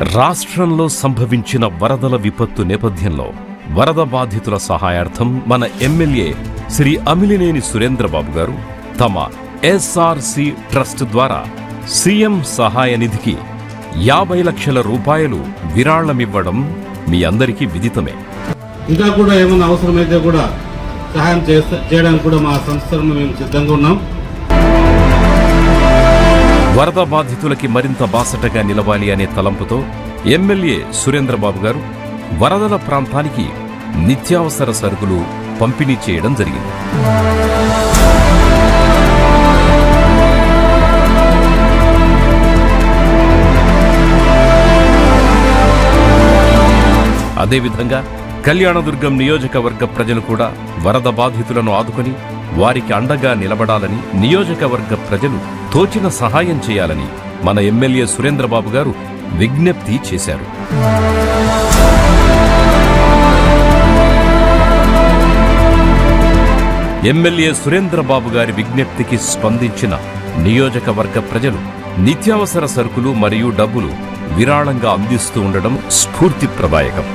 రాష్ట్రంలో సంభవించిన వరదల విపత్తు నేపథ్యంలో వరద బాధితుల సహాయార్థం మన ఎమ్మెల్యే శ్రీ అమిలినేని సురేంద్రబాబు గారు తమ ఎస్ఆర్సి ట్రస్ట్ ద్వారా సీఎం సహాయ నిధికి యాభై లక్షల రూపాయలు విరాళమివ్వడం మీ అందరికీ విదితమే. ఇంకా కూడా ఏమైనా అవసరమైతే కూడా సహాయం చేయడానికి కూడా మా సంస్థలను మేము సిద్ధంగా ఉన్నాం. వరద బాధితులకి మరింత బాసటగా నిలవాలి అనే తలంపుతో ఎమ్మెల్యే సురేంద్రబాబు గారు వరదల ప్రాంతానికి నిత్యావసర సరుకులు పంపిణీ చేయడం జరిగింది. అదేవిధంగా కళ్యాణదుర్గం నియోజకవర్గ ప్రజలు కూడా వరద బాధితులను ఆదుకొని వారికి అండగా నిలబడాలని నియోజకవర్గ ప్రజలు తోచిన సహాయం చేయాలని మన ఎమ్మెల్యే సురేంద్రబాబు గారు విజ్ఞప్తి చేశారు. ఎమ్మెల్యే సురేంద్రబాబు గారి విజ్ఞప్తికి స్పందించిన నియోజకవర్గ ప్రజలు నిత్యావసర సరుకులు మరియు డబ్బులు విరాళంగా అందిస్తూ ఉండడం స్ఫూర్తిప్రదాయకం.